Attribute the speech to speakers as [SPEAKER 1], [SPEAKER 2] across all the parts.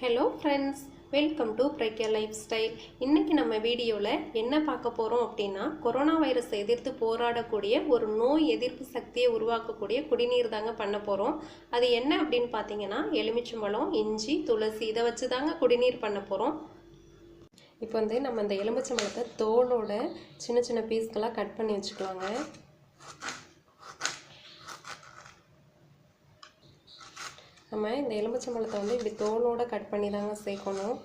[SPEAKER 1] Hello friends welcome to Pragya lifestyle இன்றைக்கி நம்ம வீடியோவில் என்ன பார்க்க போகிறோம் அப்படின்னா கொரோனா வைரஸை எதிர்த்து போராடக்கூடிய ஒரு நோய் எதிர்ப்பு சக்தியை உருவாக்கக்கூடிய குடிநீர் தாங்க பண்ண போகிறோம் அது என்ன அப்படின்னு பார்த்தீங்கன்னா எலுமிச்சம்பழம் இஞ்சி துளசி இதை வச்சு தாங்க குடிநீர் பண்ண போகிறோம் இப்போ வந்து நம்ம இந்த எலுமிச்சம்பழத்தை தோலோட சின்ன சின்ன பீஸ்களாக கட் பண்ணி வச்சுக்கலாங்க. நம்ம இந்த எலுமிச்சம்பழத்தை வந்து இப்படி தோலோடு கட் பண்ணி தாங்க சேர்க்கணும்.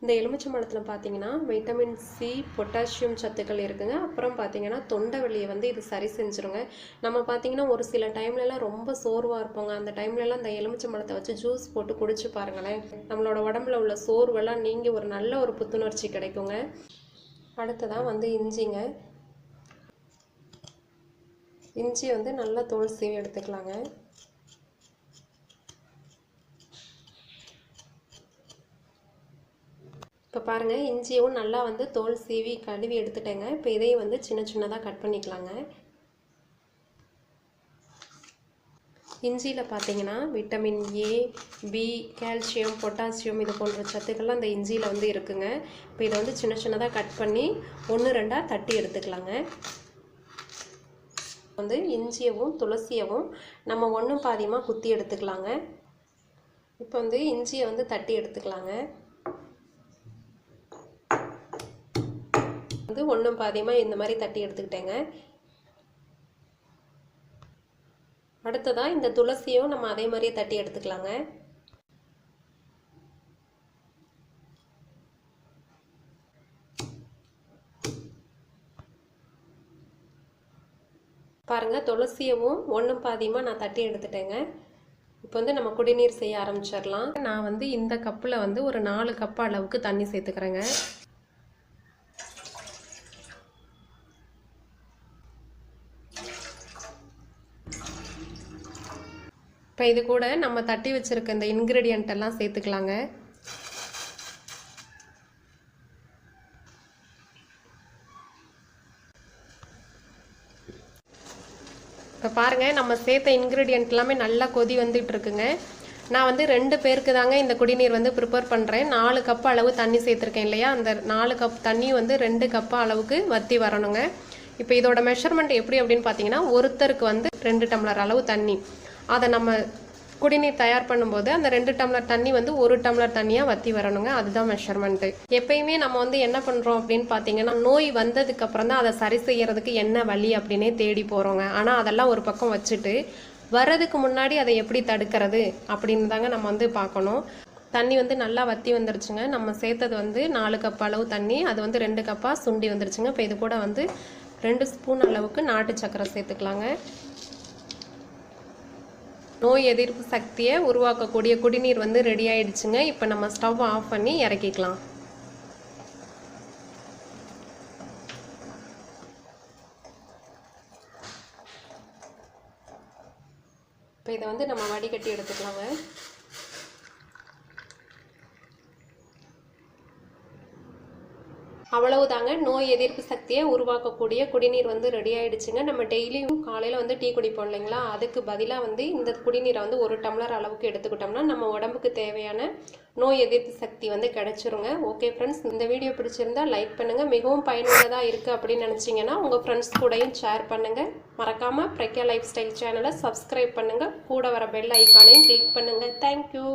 [SPEAKER 1] இந்த எலுமிச்சம்பழத்தில் பார்த்தீங்கன்னா வைட்டமின் சி பொட்டாசியம் சத்துக்கள் இருக்குங்க. அப்புறம் பார்த்தீங்கன்னா தொண்டை வலியை வந்து இது சரி செஞ்சுருங்க. நம்ம பார்த்தீங்கன்னா ஒரு சில டைம்லலாம் ரொம்ப சோர்வாக இருப்போங்க. அந்த டைம்லலாம் இந்த எலுமிச்சம்பழத்தை வச்சு ஜூஸ் போட்டு குடிச்சு பாருங்களேன். நம்மளோட உடம்புல உள்ள சோர்வெல்லாம் நீங்கி ஒரு நல்ல ஒரு புத்துணர்ச்சி கிடைக்குங்க. அடுத்ததாக வந்து இஞ்சிங்க. இஞ்சி வந்து நல்லா தோல் சீவி எடுத்துக்கலாங்க. இப்போ பாருங்கள் இஞ்சியும் நல்லா வந்து தோல் சீவி கழுவி எடுத்துட்டேங்க. இப்போ இதையும் வந்து சின்ன சின்னதாக கட் பண்ணிக்கலாங்க. இஞ்சியில் பார்த்தீங்கன்னா vitamin A B calcium potassium இது போன்ற சத்துக்கள்லாம் அந்த இஞ்சியில் வந்து இருக்குங்க. இப்போ இதை வந்து சின்ன சின்னதாக கட் பண்ணி ஒன்று ரெண்டாக தட்டி எடுத்துக்கலாங்க. வந்து இஞ்சியவும் துளசியவும் நம்ம ஒன்றும் பாதியமாக குத்தி எடுத்துக்கலாங்க. இப்போ வந்து இஞ்சியை வந்து தட்டி எடுத்துக்கலாங்க. வந்து ஒன்றும் பாதியமாக இந்த மாதிரி தட்டி எடுத்துக்கிட்டேங்க. அடுத்ததாக இந்த துளசியும் நம்ம அதே மாதிரியே தட்டி எடுத்துக்கலாங்க. பாருங்கள் துளசியவும் ஒன்றும் பாதியமாக நான் தட்டி எடுத்துட்டேங்க. இப்போ வந்து நம்ம குடிநீர் செய்ய ஆரம்பிச்சிடலாம். நான் வந்து இந்த கப்பில் வந்து ஒரு நாலு கப் அளவுக்கு தண்ணி சேர்த்துக்கிறேங்க. இப்போ இது கூட நம்ம தட்டி வச்சுருக்க இந்த இன்க்ரீடியண்ட் எல்லாம் சேர்த்துக்கலாங்க. இப்போ பாருங்கள் நம்ம சேர்த்த இன்க்ரீடியண்ட் எல்லாமே நல்லா கொதி வந்துட்டு இருக்குங்க. நான் வந்து ரெண்டு பேருக்கு தாங்க இந்த குடிநீர் வந்து ப்ரிப்பேர் பண்ணுறேன் நாலு கப் அளவு தண்ணி சேர்த்துருக்கேன் இல்லையா? அந்த நாலு கப் தண்ணி வந்து ரெண்டு கப்பு அளவுக்கு வற்றி வரணுங்க. இப்போ இதோட மெஷர்மெண்ட் எப்படி அப்படின்னு பார்த்தீங்கன்னா ஒருத்தருக்கு வந்து ரெண்டு டம்ளர் அளவு தண்ணி. அதை நம்ம குடிநீர் தயார் பண்ணும்போது அந்த ரெண்டு டம்ளர் தண்ணி வந்து ஒரு டம்ளர் தண்ணியாக வற்றி வரணுங்க. அதுதான் மெஷர்மெண்ட்டு எப்பயுமே நம்ம வந்து என்ன பண்ணுறோம் அப்படின்னு பார்த்தீங்கன்னா நோய் வந்ததுக்கப்புறம் தான் அதை சரி செய்யறதுக்கு என்ன வழி அப்படின்னே தேடி போகிறோங்க ஆனால் அதெல்லாம் ஒரு பக்கம் வச்சுட்டு வர்றதுக்கு முன்னாடி அதை எப்படி தடுக்கிறது அப்படின்னு தாங்க நம்ம வந்து பார்க்கணும். தண்ணி வந்து நல்லா வற்றி வந்துருச்சுங்க. நம்ம சேர்த்தது வந்து நாலு கப் அளவு தண்ணி அது வந்து ரெண்டு கப்பாக சுண்டி வந்துருச்சுங்க. இப்போ இது கூட வந்து ரெண்டு ஸ்பூன் அளவுக்கு நாட்டு சக்கரை சேர்த்துக்கலாங்க. நோய் எதிர்ப்பு சக்தியை உருவாக்கக்கூடிய குடிநீர் வந்து ரெடி ஆயிடுச்சுங்க. இப்போ நம்ம ஸ்டவ் ஆஃப் பண்ணி இறக்கிக்கலாம். இப்போ இதை வந்து நம்ம வடிகட்டி எடுத்துக்கலாங்க. அவ்வளவுதாங்க. நோய் எதிர்ப்பு சக்தியை உருவாக்கக்கூடிய குடிநீர் வந்து ரெடி ஆயிடுச்சுங்க. நம்ம டெய்லியும் காலையில் வந்து டீ குடிப்போம் இல்லைங்களா? அதுக்கு பதிலாக வந்து இந்த குடிநீரை வந்து ஒரு டம்ளர் அளவுக்கு எடுத்துக்கிட்டோம்னா நம்ம உடம்புக்கு தேவையான நோய் எதிர்ப்பு சக்தி வந்து கிடைச்சிருங்க. ஓகே ஃப்ரெண்ட்ஸ் இந்த வீடியோ பிடிச்சிருந்தா லைக் பண்ணுங்கள் மிகவும் பயனுள்ளதாக இருக்குது அப்படின்னு நினச்சிங்கன்னா உங்கள் ஃப்ரெண்ட்ஸ் கூடயும் ஷேர் பண்ணுங்கள் மறக்காமல் பிரக்யா லைஃப் ஸ்டைல் சேனலை சப்ஸ்கிரைப் பண்ணுங்கள் கூட வர பெல் ஐக்கானையும் கிளிக் பண்ணுங்கள் தேங்க்யூ